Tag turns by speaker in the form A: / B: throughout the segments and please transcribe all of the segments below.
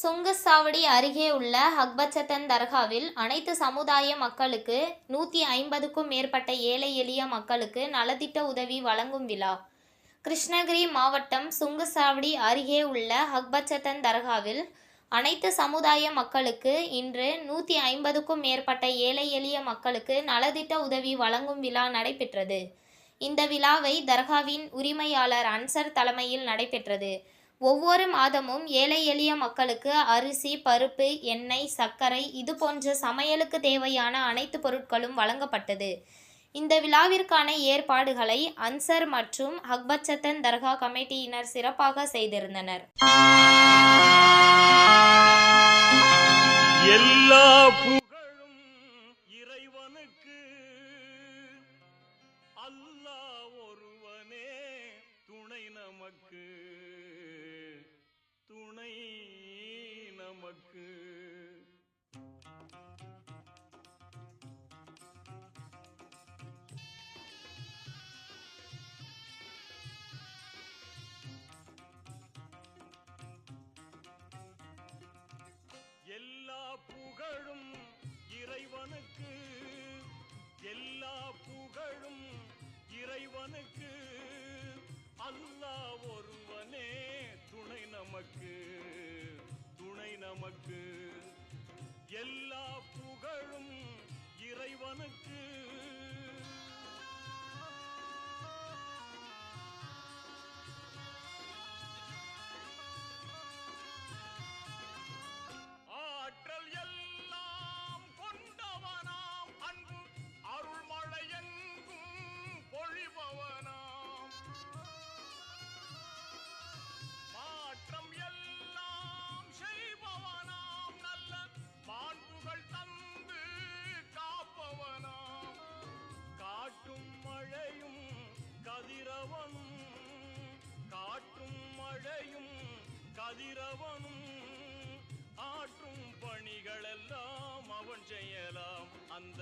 A: சுங்கசாவடி அருகே உள்ள ஹக்பச்சத்தன் தர்காவில் அனைத்து சமுதாய மக்களுக்கு நூற்றி ஐம்பதுக்கும் மேற்பட்ட ஏழை எளிய மக்களுக்கு நலத்திட்ட உதவி வழங்கும் விழா. கிருஷ்ணகிரி மாவட்டம் சுங்கசாவடி அருகே உள்ள ஹக்பச்சத்தன் தர்காவில் அனைத்து சமுதாய மக்களுக்கு இன்று நூற்றி ஐம்பதுக்கும் மேற்பட்ட ஏழை எளிய மக்களுக்கு நலத்திட்ட உதவி வழங்கும் விழா நடைபெற்றது. இந்த விழாவை தர்காவின் உரிமையாளர் அன்சர் தலைமையில் நடைபெற்றது. ஒவ்வொரு மாதமும் ஏழை எளிய மக்களுக்கு அரிசி பருப்பு எண்ணெய் சர்க்கரை இது போன்ற சமையலுக்கு தேவையான அனைத்து பொருட்களும் வழங்கப்பட்டது. இந்த விழாவிற்கான ஏற்பாடுகளை அன்சர் மற்றும் ஹக்பச்சத்தன் தர்கா கமிட்டியினர் சிறப்பாக செய்திருந்தனர்.
B: எல்லா புகழும் இறைவனுக்கு. அல்லாஹ் ஒருவனே துணை நமக்கு. துணை நமக்கு. எல்லா புகழும் இறைவனுக்கு எல்லா புகழும் வாழையும் கதிரவனும் ஆற்றும் பணிகளெல்லாம் அவன் செய்யலாம். அந்த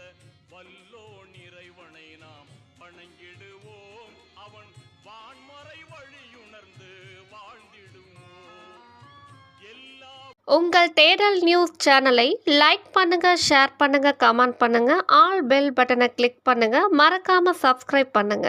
B: வல்லோ நிறைவனை நாம் வணங்கிடுவோம். அவன் வான்மறை வழியுணர்ந்து வாழ்ந்திடுவோம். எல்லா
C: உங்கள் தேடல் நியூஸ் சேனலை லைக் பண்ணுங்க ஷேர் பண்ணுங்க கமெண்ட் பண்ணுங்க ஆல் பெல் பட்டனை கிளிக் பண்ணுங்க மறக்காம சப்ஸ்கிரைப் பண்ணுங்க.